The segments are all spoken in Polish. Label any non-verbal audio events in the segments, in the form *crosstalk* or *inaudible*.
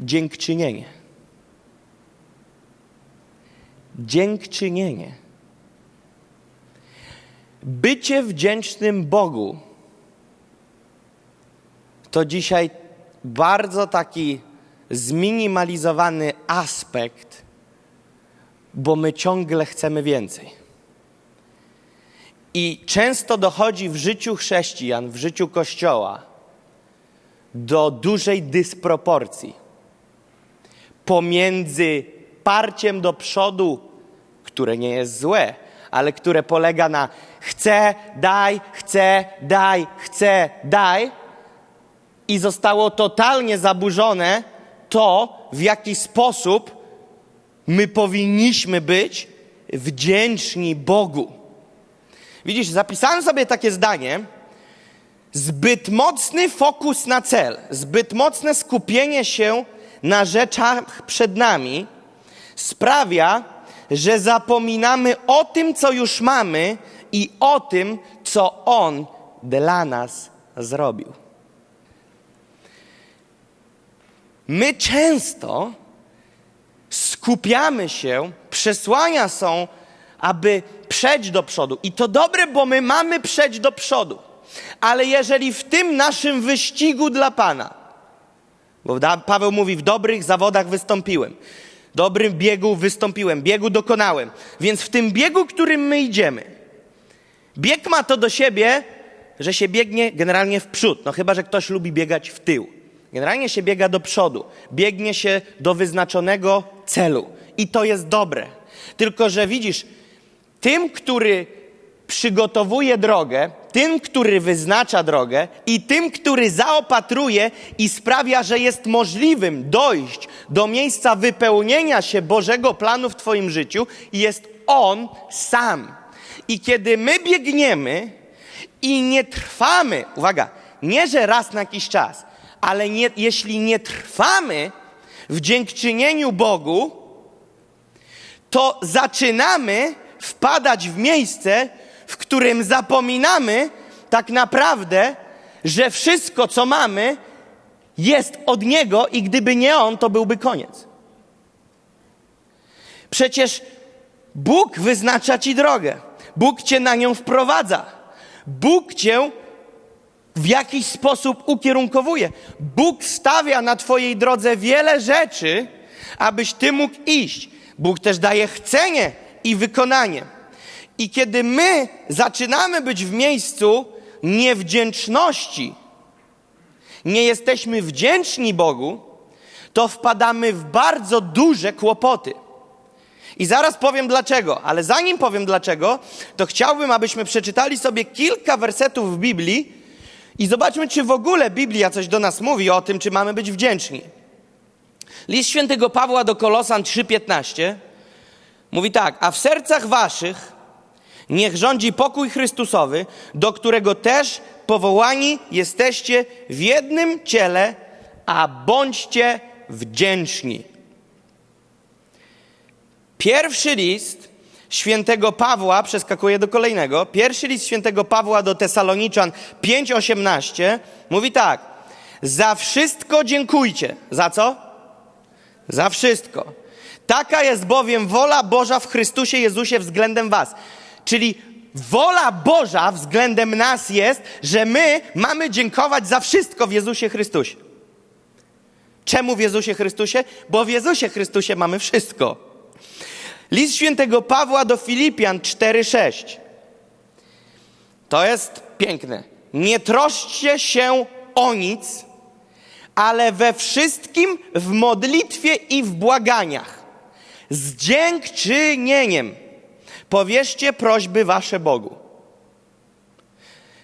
dziękczynienie. Dziękczynienie. Bycie wdzięcznym Bogu to dzisiaj bardzo taki zminimalizowany aspekt, bo my ciągle chcemy więcej. I często dochodzi w życiu chrześcijan, w życiu Kościoła do dużej dysproporcji pomiędzy parciem do przodu, które nie jest złe, ale które polega na chcę, daj, chcę, daj, chcę, daj, i zostało totalnie zaburzone to, w jaki sposób my powinniśmy być wdzięczni Bogu. Widzisz, zapisałem sobie takie zdanie. Zbyt mocny fokus na cel, zbyt mocne skupienie się na rzeczach przed nami sprawia, że zapominamy o tym, co już mamy i o tym, co On dla nas zrobił. My często skupiamy się, przesłania są, aby przejść do przodu. I to dobre, bo my mamy przejść do przodu. Ale jeżeli w tym naszym wyścigu dla Pana, bo Paweł mówi, w dobrych zawodach wystąpiłem, dobrym biegu wystąpiłem, biegu dokonałem. Więc w tym biegu, którym my idziemy, bieg ma to do siebie, że się biegnie generalnie w przód. No chyba, że ktoś lubi biegać w tył. Generalnie się biega do przodu, biegnie się do wyznaczonego celu. I to jest dobre. Tylko, że widzisz, tym, który przygotowuje drogę, tym, który wyznacza drogę i tym, który zaopatruje i sprawia, że jest możliwym dojść do miejsca wypełnienia się Bożego planu w Twoim życiu, jest On sam. I kiedy my biegniemy i nie trwamy, uwaga, nie że raz na jakiś czas, ale nie, jeśli nie trwamy w dziękczynieniu Bogu, to zaczynamy wpadać w miejsce, w którym zapominamy tak naprawdę, że wszystko, co mamy, jest od Niego i gdyby nie On, to byłby koniec. Przecież Bóg wyznacza Ci drogę. Bóg Cię na nią wprowadza. Bóg Cię w jakiś sposób ukierunkowuje. Bóg stawia na Twojej drodze wiele rzeczy, abyś Ty mógł iść. Bóg też daje chcenie i wykonanie. I kiedy my zaczynamy być w miejscu niewdzięczności, nie jesteśmy wdzięczni Bogu, to wpadamy w bardzo duże kłopoty. I zaraz powiem dlaczego, ale zanim powiem dlaczego, to chciałbym, abyśmy przeczytali sobie kilka wersetów w Biblii i zobaczmy, czy w ogóle Biblia coś do nas mówi o tym, czy mamy być wdzięczni. List świętego Pawła do Kolosan 3:15 mówi tak: A w sercach waszych niech rządzi pokój Chrystusowy, do którego też powołani jesteście w jednym ciele, a bądźcie wdzięczni. Pierwszy list świętego Pawła, przeskakuję do kolejnego. Pierwszy list świętego Pawła do Tesaloniczan 5:18 mówi tak: Za wszystko dziękujcie. Za co? Za wszystko. Taka jest bowiem wola Boża w Chrystusie Jezusie względem Was. Czyli wola Boża względem nas jest, że my mamy dziękować za wszystko w Jezusie Chrystusie. Czemu w Jezusie Chrystusie? Bo w Jezusie Chrystusie mamy wszystko. List świętego Pawła do Filipian 4:6. To jest piękne. Nie troszcie się o nic, ale we wszystkim w modlitwie i w błaganiach z dziękczynieniem powierzcie prośby wasze Bogu.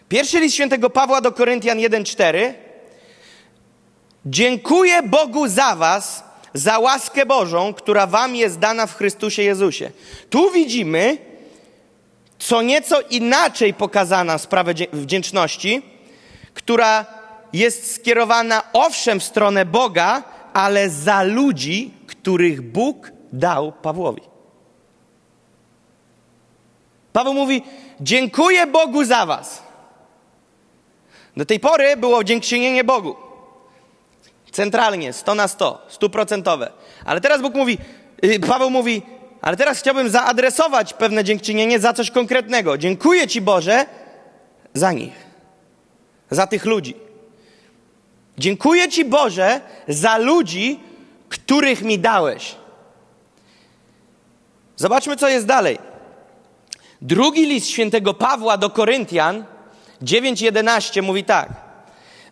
Pierwszy list świętego Pawła do Koryntian 1:4. Dziękuję Bogu za was, za łaskę Bożą, która wam jest dana w Chrystusie Jezusie. Tu widzimy co nieco inaczej pokazana sprawę wdzięczności, która jest skierowana owszem w stronę Boga, ale za ludzi, których Bóg dał Pawłowi. Paweł mówi: Dziękuję Bogu za Was. Do tej pory było dziękczynienie Bogu. Centralnie, 100 na 100, stuprocentowe. Ale teraz Bóg mówi, yy, Paweł mówi, ale teraz chciałbym zaadresować pewne dziękczynienie za coś konkretnego. Dziękuję Ci Boże za nich, za tych ludzi. Dziękuję Ci Boże za ludzi, których mi dałeś. Zobaczmy, co jest dalej. Drugi list świętego Pawła do Koryntian 9:11 mówi tak: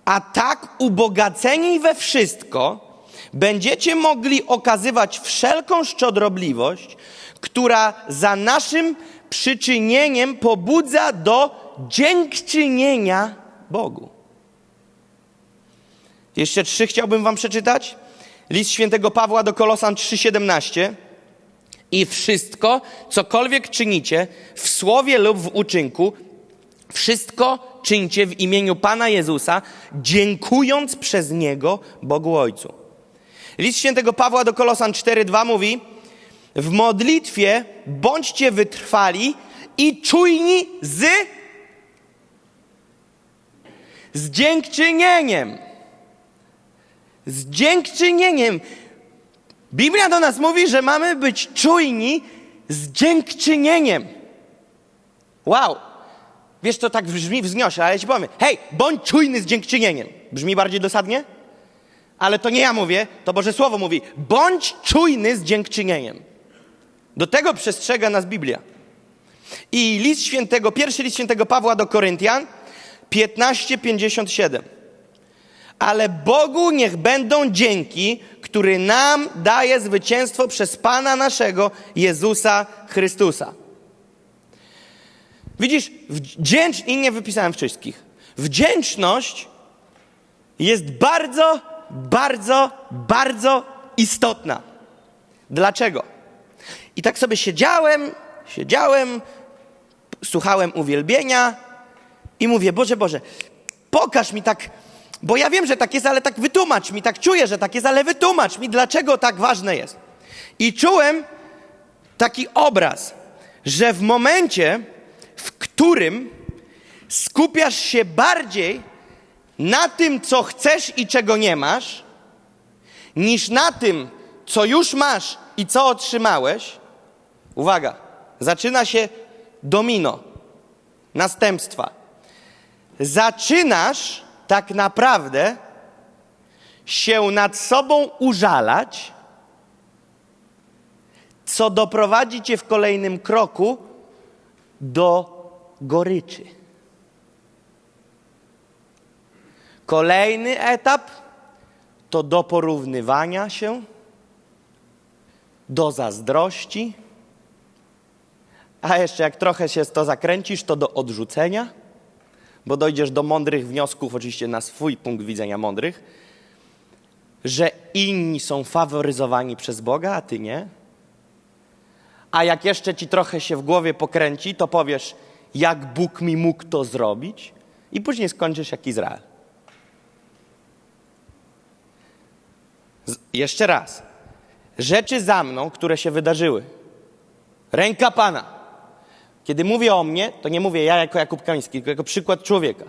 A tak ubogaceni we wszystko będziecie mogli okazywać wszelką szczodrobliwość, która za naszym przyczynieniem pobudza do dziękczynienia Bogu. Jeszcze trzy chciałbym wam przeczytać. List świętego Pawła do Kolosan 3:17. I wszystko, cokolwiek czynicie, w słowie lub w uczynku, wszystko czyńcie w imieniu Pana Jezusa, dziękując przez Niego Bogu Ojcu. List świętego Pawła do Kolosan 4:2 mówi: W modlitwie bądźcie wytrwali i czujni z z dziękczynieniem. Z dziękczynieniem. Biblia do nas mówi, że mamy być czujni z dziękczynieniem. Wow. Wiesz, to tak brzmi wzniośle, ale ja ci powiem. Hej, bądź czujny z dziękczynieniem. Brzmi bardziej dosadnie? Ale to nie ja mówię, to Boże Słowo mówi. Bądź czujny z dziękczynieniem. Do tego przestrzega nas Biblia. I list świętego, pierwszy list świętego Pawła do Koryntian 15:57. Ale Bogu niech będą dzięki, który nam daje zwycięstwo przez Pana naszego Jezusa Chrystusa. Widzisz, wdzięcz... i nie wypisałem wszystkich. Wdzięczność jest bardzo, bardzo, bardzo istotna. Dlaczego? I tak sobie siedziałem, siedziałem, słuchałem uwielbienia i mówię, Boże, Boże, pokaż mi tak, bo ja wiem, że tak jest, ale tak wytłumacz mi, tak czuję, że tak jest, ale wytłumacz mi, dlaczego tak ważne jest. I czułem taki obraz, że w momencie, w którym skupiasz się bardziej na tym, co chcesz i czego nie masz, niż na tym, co już masz i co otrzymałeś, uwaga, zaczyna się domino, następstwa. Zaczynasz tak naprawdę się nad sobą użalać, co doprowadzi cię w kolejnym kroku do goryczy. Kolejny etap to do porównywania się, do zazdrości, a jeszcze jak trochę się to zakręcisz, to do odrzucenia, bo dojdziesz do mądrych wniosków, oczywiście na swój punkt widzenia mądrych, że inni są faworyzowani przez Boga, a ty nie. A jak jeszcze ci trochę się w głowie pokręci, to powiesz, jak Bóg mi mógł to zrobić, i później skończysz jak Izrael. Z jeszcze raz. Rzeczy za mną, które się wydarzyły. Ręka Pana. Kiedy mówię o mnie, to nie mówię ja jako Jakub Kamiński, tylko jako przykład człowieka.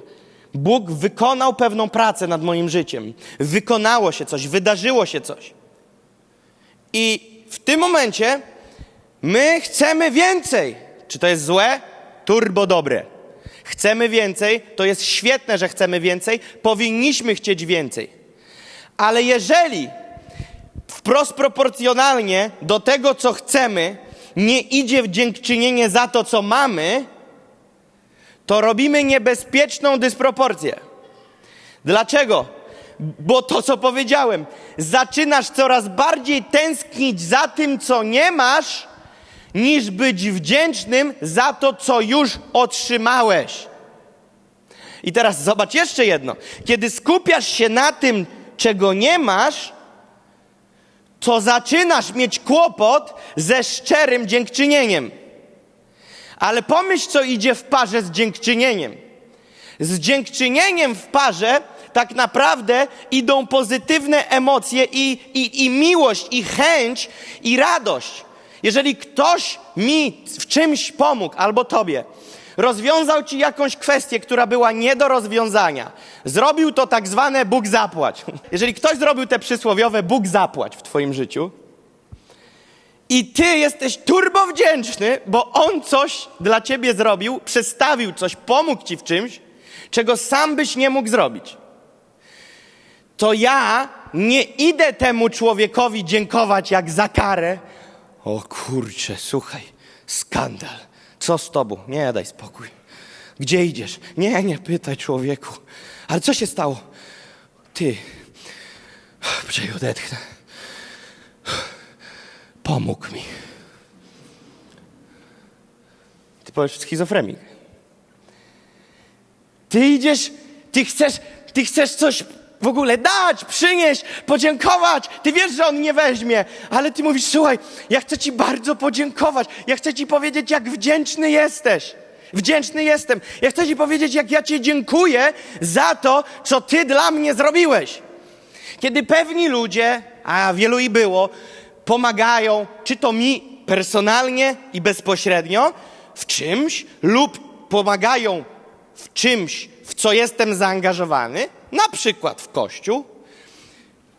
Bóg wykonał pewną pracę nad moim życiem. Wykonało się coś, wydarzyło się coś. I w tym momencie my chcemy więcej. Czy to jest złe? Turbo dobre. Chcemy więcej, to jest świetne, że chcemy więcej, powinniśmy chcieć więcej. Ale jeżeli wprost proporcjonalnie do tego, co chcemy, nie idzie w dziękczynienie za to, co mamy, to robimy niebezpieczną dysproporcję. Dlaczego? Bo to, co powiedziałem, zaczynasz coraz bardziej tęsknić za tym, co nie masz, niż być wdzięcznym za to, co już otrzymałeś. I teraz zobacz jeszcze jedno. Kiedy skupiasz się na tym, czego nie masz, to zaczynasz mieć kłopot ze szczerym dziękczynieniem. Ale pomyśl, co idzie w parze z dziękczynieniem. Z dziękczynieniem w parze tak naprawdę idą pozytywne emocje i, i, i miłość, i chęć, i radość. Jeżeli ktoś mi w czymś pomógł, albo tobie, rozwiązał ci jakąś kwestię, która była nie do rozwiązania. Zrobił to tak zwane Bóg zapłać. *laughs* Jeżeli ktoś zrobił te przysłowiowe Bóg zapłać w twoim życiu i ty jesteś turbo wdzięczny, bo on coś dla ciebie zrobił, przedstawił coś, pomógł ci w czymś, czego sam byś nie mógł zrobić, to ja nie idę temu człowiekowi dziękować jak za karę. O kurczę, słuchaj, skandal. Co z tobą? Nie, daj spokój. Gdzie idziesz? Nie, nie pytaj człowieku. Ale co się stało? Ty. Poczekaj, odetchnę. Pomógł mi. Ty powiesz schizofrenik. Ty idziesz, ty chcesz, ty chcesz coś w ogóle dać, przynieść, podziękować. Ty wiesz, że on nie weźmie, ale ty mówisz, słuchaj, ja chcę ci bardzo podziękować. Ja chcę ci powiedzieć, jak wdzięczny jesteś. Wdzięczny jestem. Ja chcę ci powiedzieć, jak ja ci dziękuję za to, co ty dla mnie zrobiłeś. Kiedy pewni ludzie, a wielu i było, pomagają, czy to mi personalnie i bezpośrednio w czymś, lub pomagają w czymś, w co jestem zaangażowany, na przykład w kościół,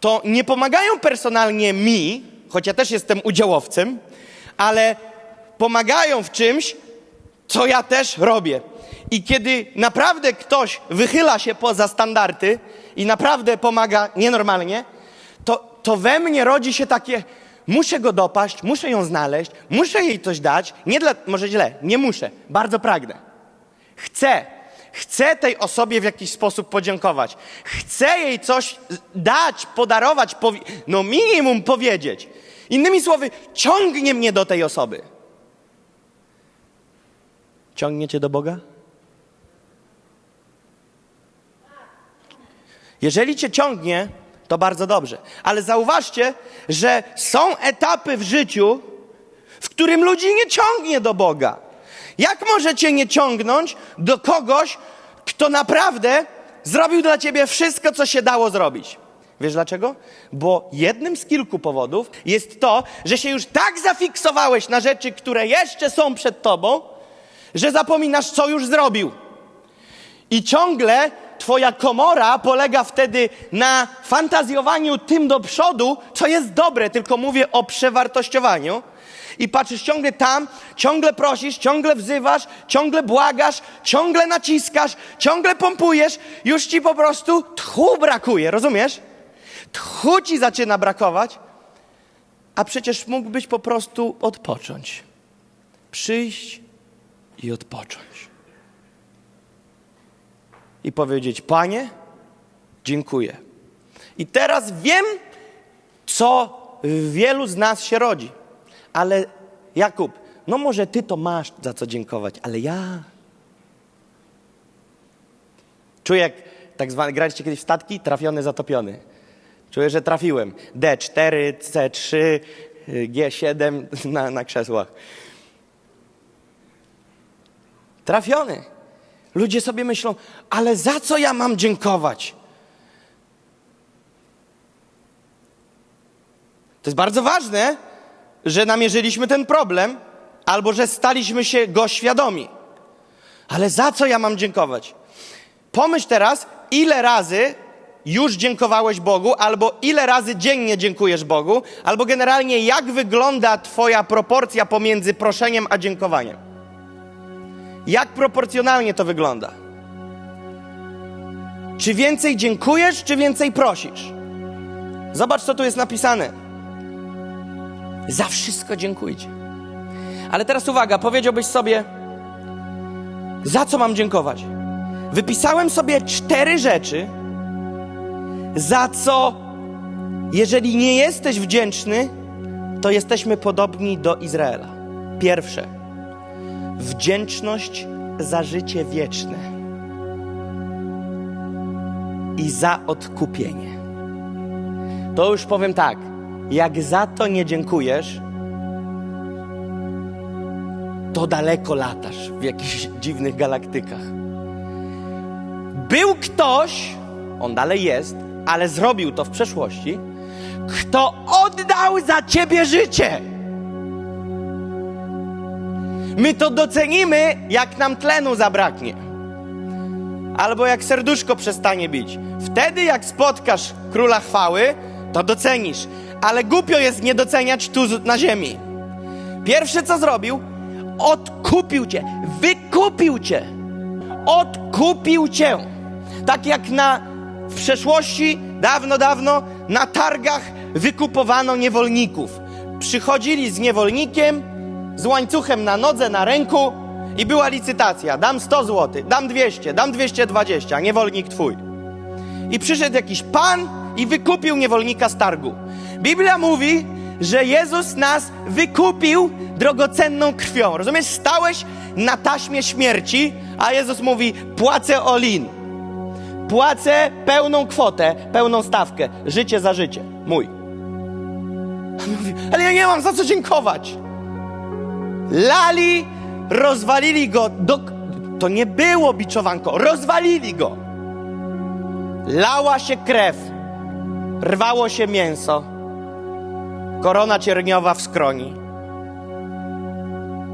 to nie pomagają personalnie mi, choć ja też jestem udziałowcem, ale pomagają w czymś, co ja też robię. I kiedy naprawdę ktoś wychyla się poza standardy i naprawdę pomaga nienormalnie, to, to we mnie rodzi się takie, muszę go dopaść, muszę ją znaleźć, muszę jej coś dać. Nie dla, może źle, nie muszę, bardzo pragnę. Chcę, chcę tej osobie w jakiś sposób podziękować. Chcę jej coś dać, podarować, powi- no minimum powiedzieć. Innymi słowy, ciągnie mnie do tej osoby. Ciągnie cię do Boga? Jeżeli cię ciągnie, to bardzo dobrze. Ale zauważcie, że są etapy w życiu, w którym ludzi nie ciągnie do Boga. Jak możecie nie ciągnąć do kogoś, kto naprawdę zrobił dla ciebie wszystko, co się dało zrobić? Wiesz dlaczego? Bo jednym z kilku powodów jest to, że się już tak zafiksowałeś na rzeczy, które jeszcze są przed tobą, że zapominasz, co już zrobił. I ciągle twoja komora polega wtedy na fantazjowaniu tym do przodu, co jest dobre, tylko mówię o przewartościowaniu. I patrzysz ciągle tam, ciągle prosisz, ciągle wzywasz, ciągle błagasz, ciągle naciskasz, ciągle pompujesz, już ci po prostu tchu brakuje, rozumiesz? Tchu ci zaczyna brakować, a przecież mógłbyś po prostu odpocząć. Przyjść i odpocząć. I powiedzieć: Panie, dziękuję. I teraz wiem, co w wielu z nas się rodzi. Ale Jakub, no może ty to masz za co dziękować, ale ja. Czuję, jak tak zwane, graliście kiedyś w statki? Trafiony, zatopiony. Czuję, że trafiłem. D4, C3, G7 na, na krzesłach. Trafiony. Ludzie sobie myślą, ale za co ja mam dziękować? To jest bardzo ważne, że namierzyliśmy ten problem, albo że staliśmy się go świadomi. Ale za co ja mam dziękować? Pomyśl teraz, ile razy już dziękowałeś Bogu, albo ile razy dziennie dziękujesz Bogu, albo generalnie jak wygląda Twoja proporcja pomiędzy proszeniem a dziękowaniem. Jak proporcjonalnie to wygląda? Czy więcej dziękujesz, czy więcej prosisz? Zobacz, co tu jest napisane. Za wszystko dziękujcie. Ale teraz uwaga, powiedziałbyś sobie, za co mam dziękować? Wypisałem sobie cztery rzeczy, za co, jeżeli nie jesteś wdzięczny, to jesteśmy podobni do Izraela. Pierwsze, wdzięczność za życie wieczne i za odkupienie. To już powiem tak, jak za to nie dziękujesz, to daleko latasz w jakichś dziwnych galaktykach. Był ktoś, on dalej jest, ale zrobił to w przeszłości, kto oddał za ciebie życie. My to docenimy, jak nam tlenu zabraknie. Albo jak serduszko przestanie bić. Wtedy, jak spotkasz króla chwały, to docenisz. Ale głupio jest nie doceniać tu na ziemi. Pierwsze co zrobił, odkupił cię, wykupił cię. Odkupił cię. Tak jak na w przeszłości, dawno, dawno, na targach wykupowano niewolników. Przychodzili z niewolnikiem, z łańcuchem na nodze, na ręku i była licytacja. Dam 100 zł, dam 200, dam 220, niewolnik twój. I przyszedł jakiś pan i wykupił niewolnika z targu. Biblia mówi, że Jezus nas wykupił drogocenną krwią. Rozumiesz? Stałeś na taśmie śmierci, a Jezus mówi: płacę olin. Płacę pełną kwotę, pełną stawkę. Życie za życie. Mój. On mówi, ale ja nie mam za co dziękować. Lali, rozwalili go. Do... To nie było biczowanko, rozwalili go. Lała się krew, rwało się mięso, korona cierniowa w skroni.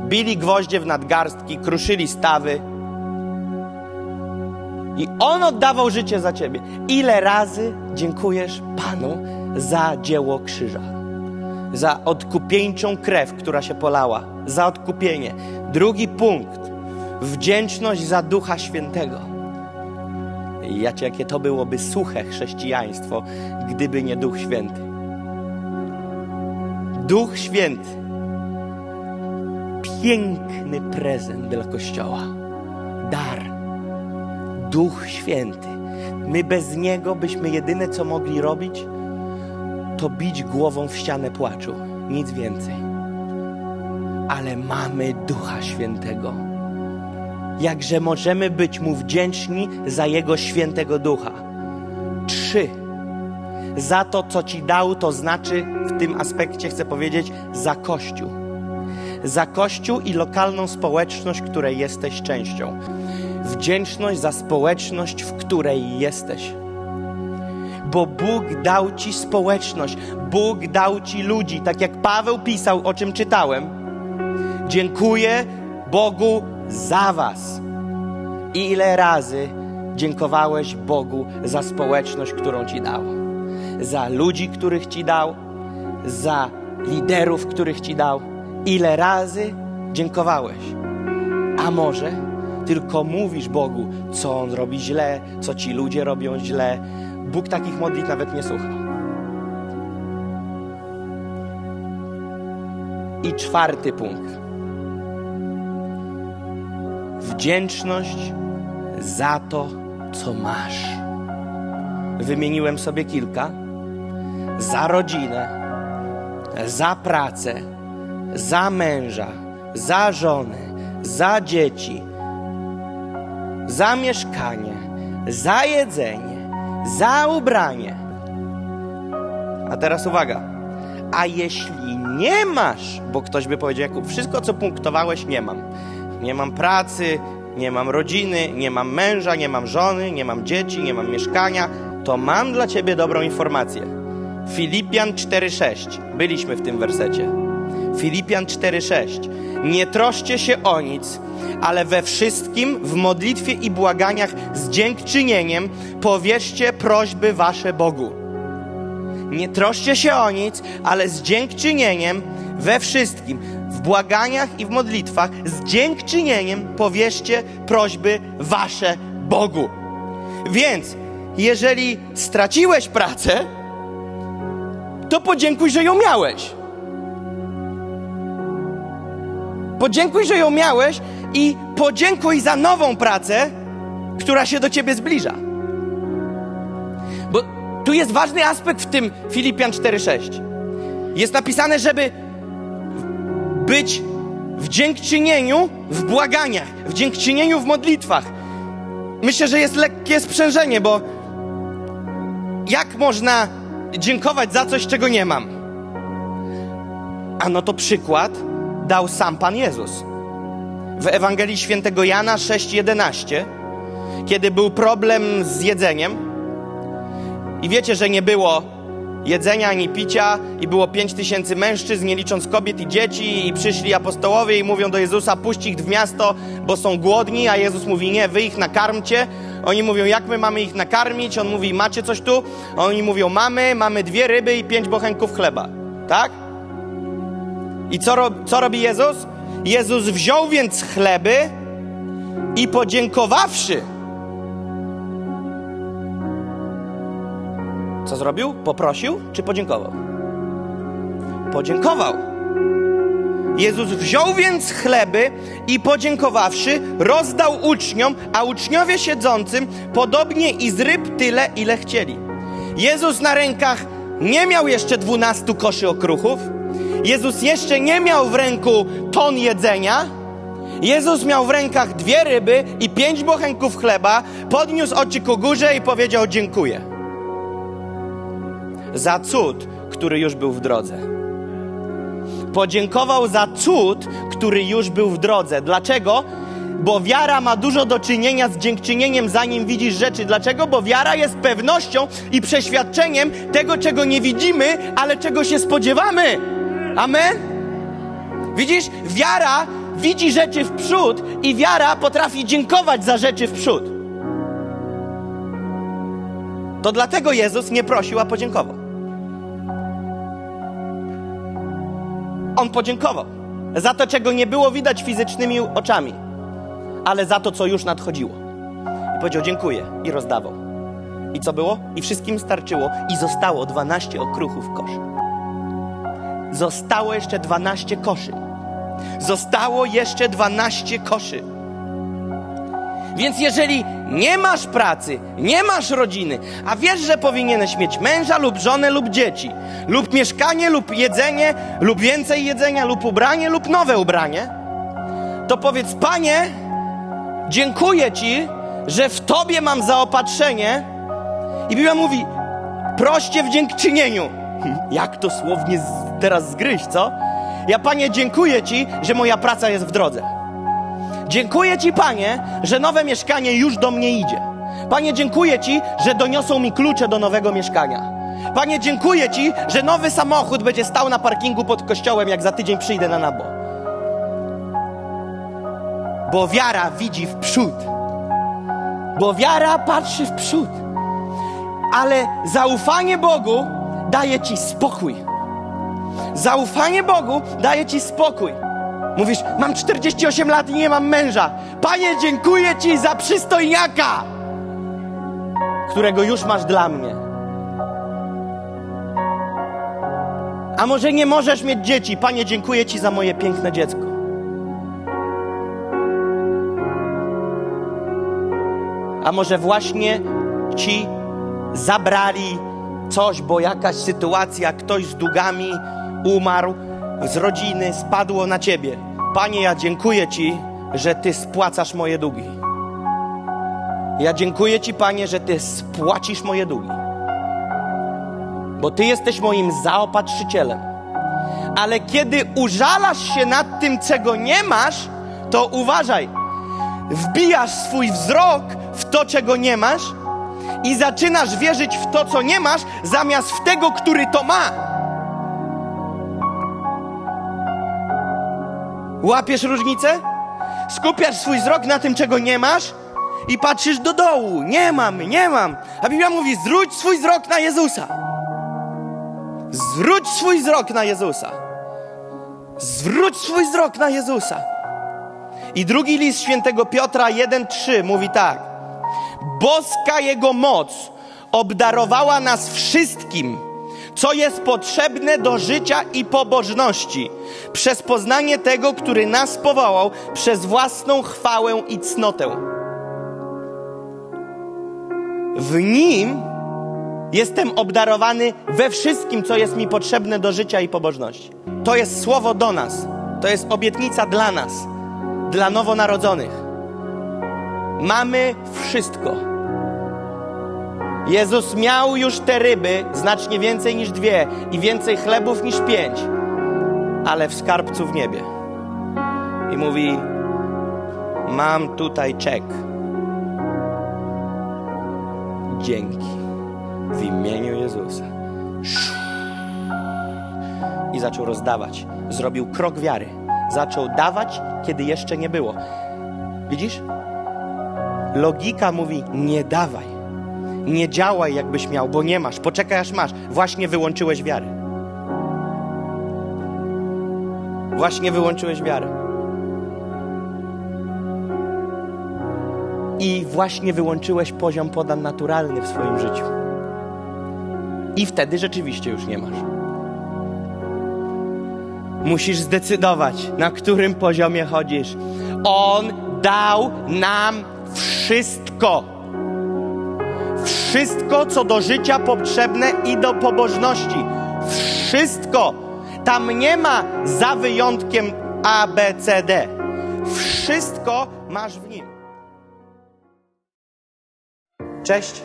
Bili gwoździe w nadgarstki, kruszyli stawy. I on oddawał życie za ciebie. Ile razy dziękujesz Panu za dzieło krzyża? Za odkupieńczą krew, która się polała, za odkupienie. Drugi punkt. Wdzięczność za Ducha Świętego. Jakie to byłoby suche chrześcijaństwo, gdyby nie Duch Święty. Duch Święty. Piękny prezent dla Kościoła. Dar. Duch Święty. My bez Niego byśmy jedyne, co mogli robić, to bić głową w ścianę płaczu. Nic więcej. Ale mamy Ducha Świętego. Jakże możemy być Mu wdzięczni za Jego świętego ducha. Trzy. Za to, co Ci dał, to znaczy w tym aspekcie chcę powiedzieć za Kościół. Za Kościół i lokalną społeczność, której jesteś częścią. Wdzięczność za społeczność, w której jesteś. Bo Bóg dał Ci społeczność, Bóg dał Ci ludzi, tak jak Paweł pisał, o czym czytałem. Dziękuję Bogu za Was. I ile razy dziękowałeś Bogu za społeczność, którą Ci dał, za ludzi, których Ci dał, za liderów, których Ci dał. Ile razy dziękowałeś? A może tylko mówisz Bogu, co On robi źle, co ci ludzie robią źle. Bóg takich modlitw nawet nie słucha. I czwarty punkt. Wdzięczność za to, co masz. Wymieniłem sobie kilka. Za rodzinę, za pracę, za męża, za żonę, za dzieci, za mieszkanie, za jedzenie, za ubranie. A teraz uwaga. A jeśli nie masz, bo ktoś by powiedział, wszystko co punktowałeś nie mam. Nie mam pracy, nie mam rodziny, nie mam męża, nie mam żony, nie mam dzieci, nie mam mieszkania, to mam dla ciebie dobrą informację. Filipian 4:6. Byliśmy w tym wersecie. Filipian 4:6. Nie troszcie się o nic, ale we wszystkim w modlitwie i błaganiach z dziękczynieniem powierzcie prośby wasze Bogu. Nie troszcie się o nic, ale z dziękczynieniem we wszystkim, w błaganiach i w modlitwach, z dziękczynieniem powierzcie prośby wasze Bogu. Więc, jeżeli straciłeś pracę, to podziękuj, że ją miałeś. Podziękuj, że ją miałeś i podziękuj za nową pracę, która się do ciebie zbliża. Bo tu jest ważny aspekt w tym Filipian 4:6. Jest napisane, żeby być w dziękczynieniu, w błaganiach, w dziękczynieniu w modlitwach. Myślę, że jest lekkie sprzężenie, bo jak można dziękować za coś, czego nie mam? A no to przykład dał sam Pan Jezus. W Ewangelii Świętego Jana 6:11, kiedy był problem z jedzeniem, i wiecie, że nie było jedzenia ani picia i było pięć tysięcy mężczyzn, nie licząc kobiet i dzieci i przyszli apostołowie i mówią do Jezusa, puść ich w miasto, bo są głodni, a Jezus mówi, nie, wy ich nakarmcie. Oni mówią, jak my mamy ich nakarmić? On mówi, macie coś tu? Oni mówią, mamy, mamy dwie ryby i pięć bochenków chleba. Tak? I co, ro co robi Jezus? Jezus wziął więc chleby i podziękowawszy, co zrobił? Poprosił czy podziękował? Podziękował. Jezus wziął więc chleby i podziękowawszy, rozdał uczniom, a uczniowie siedzącym podobnie i z ryb tyle, ile chcieli. Jezus na rękach nie miał jeszcze dwunastu koszy okruchów. Jezus jeszcze nie miał w ręku ton jedzenia. Jezus miał w rękach dwie ryby i pięć bochenków chleba, podniósł oczy ku górze i powiedział dziękuję za cud, który już był w drodze. Podziękował za cud, który już był w drodze. Dlaczego? Bo wiara ma dużo do czynienia z dziękczynieniem, zanim widzisz rzeczy. Dlaczego? Bo wiara jest pewnością i przeświadczeniem tego, czego nie widzimy, ale czego się spodziewamy. Amen? Widzisz? Wiara widzi rzeczy w przód i wiara potrafi dziękować za rzeczy w przód. To dlatego Jezus nie prosił, a podziękował. On podziękował za to, czego nie było widać fizycznymi oczami, ale za to, co już nadchodziło. I powiedział dziękuję i rozdawał. I co było? I wszystkim starczyło i zostało 12 okruchów koszy. Zostało jeszcze 12 koszy. Zostało jeszcze 12 koszy. Więc jeżeli nie masz pracy, nie masz rodziny, a wiesz, że powinieneś mieć męża lub żonę lub dzieci, lub mieszkanie, lub jedzenie, lub więcej jedzenia, lub ubranie, lub nowe ubranie, to powiedz, Panie, dziękuję Ci, że w Tobie mam zaopatrzenie. I Biblia mówi, proście w dziękczynieniu. *laughs* Jak to słownie teraz zgryźć, co? Ja, Panie, dziękuję Ci, że moja praca jest w drodze. Dziękuję Ci, Panie, że nowe mieszkanie już do mnie idzie. Panie, dziękuję Ci, że doniosą mi klucze do nowego mieszkania. Panie, dziękuję Ci, że nowy samochód będzie stał na parkingu pod kościołem, jak za tydzień przyjdę na nabo. Bo wiara widzi w przód. Bo wiara patrzy w przód. Ale zaufanie Bogu daje Ci spokój. Zaufanie Bogu daje Ci spokój. Mówisz, mam 48 lat i nie mam męża. Panie, dziękuję Ci za przystojniaka, którego już masz dla mnie. A może nie możesz mieć dzieci? Panie, dziękuję Ci za moje piękne dziecko. A może właśnie Ci zabrali coś, bo jakaś sytuacja, ktoś z długami umarł, z rodziny spadło na ciebie. Panie, ja dziękuję Ci, że Ty spłacasz moje długi. Ja dziękuję Ci, Panie, że Ty spłacisz moje długi. Bo Ty jesteś moim zaopatrzycielem. Ale kiedy użalasz się nad tym, czego nie masz, to uważaj. Wbijasz swój wzrok w to, czego nie masz i zaczynasz wierzyć w to, co nie masz, zamiast w tego, który to ma. Łapiesz różnicę? Skupiasz swój wzrok na tym, czego nie masz i patrzysz do dołu. Nie mam, nie mam. A Biblia mówi: zwróć swój wzrok na Jezusa. Zwróć swój wzrok na Jezusa. Zwróć swój wzrok na Jezusa. I drugi list świętego Piotra 1:3 mówi tak: Boska jego moc obdarowała nas wszystkim co jest potrzebne do życia i pobożności, przez poznanie tego, który nas powołał, przez własną chwałę i cnotę. W nim jestem obdarowany we wszystkim, co jest mi potrzebne do życia i pobożności. To jest słowo do nas, to jest obietnica dla nas, dla nowonarodzonych. Mamy wszystko Jezus miał już te ryby, znacznie więcej niż dwie i więcej chlebów niż pięć, ale w skarbcu w niebie. I mówi: Mam tutaj czek. Dzięki w imieniu Jezusa. i zaczął rozdawać. Zrobił krok wiary. Zaczął dawać, kiedy jeszcze nie było. Widzisz? Logika mówi: nie dawaj. Nie działaj, jakbyś miał, bo nie masz. Poczekaj, aż masz. Właśnie wyłączyłeś wiarę. Właśnie wyłączyłeś wiarę. I właśnie wyłączyłeś poziom podan naturalny w swoim życiu. I wtedy rzeczywiście już nie masz. Musisz zdecydować, na którym poziomie chodzisz. On dał nam wszystko. Wszystko, co do życia potrzebne i do pobożności. Wszystko. Tam nie ma za wyjątkiem A, B, C, D. Wszystko masz w nim. Cześć,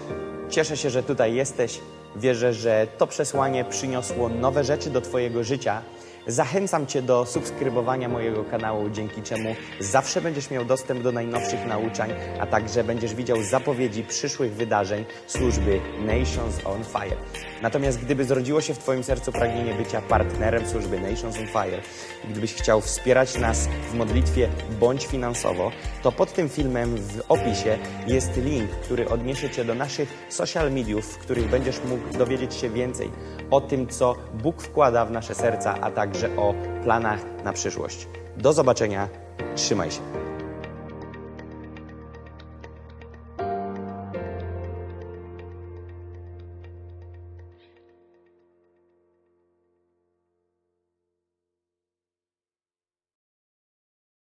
cieszę się, że tutaj jesteś. Wierzę, że to przesłanie przyniosło nowe rzeczy do Twojego życia. Zachęcam Cię do subskrybowania mojego kanału, dzięki czemu zawsze będziesz miał dostęp do najnowszych nauczań, a także będziesz widział zapowiedzi przyszłych wydarzeń służby Nations on Fire. Natomiast gdyby zrodziło się w Twoim sercu pragnienie bycia partnerem służby Nations on Fire gdybyś chciał wspierać nas w modlitwie bądź finansowo, to pod tym filmem w opisie jest link, który odniesie Cię do naszych social mediów, w których będziesz mógł dowiedzieć się więcej o tym, co Bóg wkłada w nasze serca, a także o planach na przyszłość. Do zobaczenia, trzymaj się.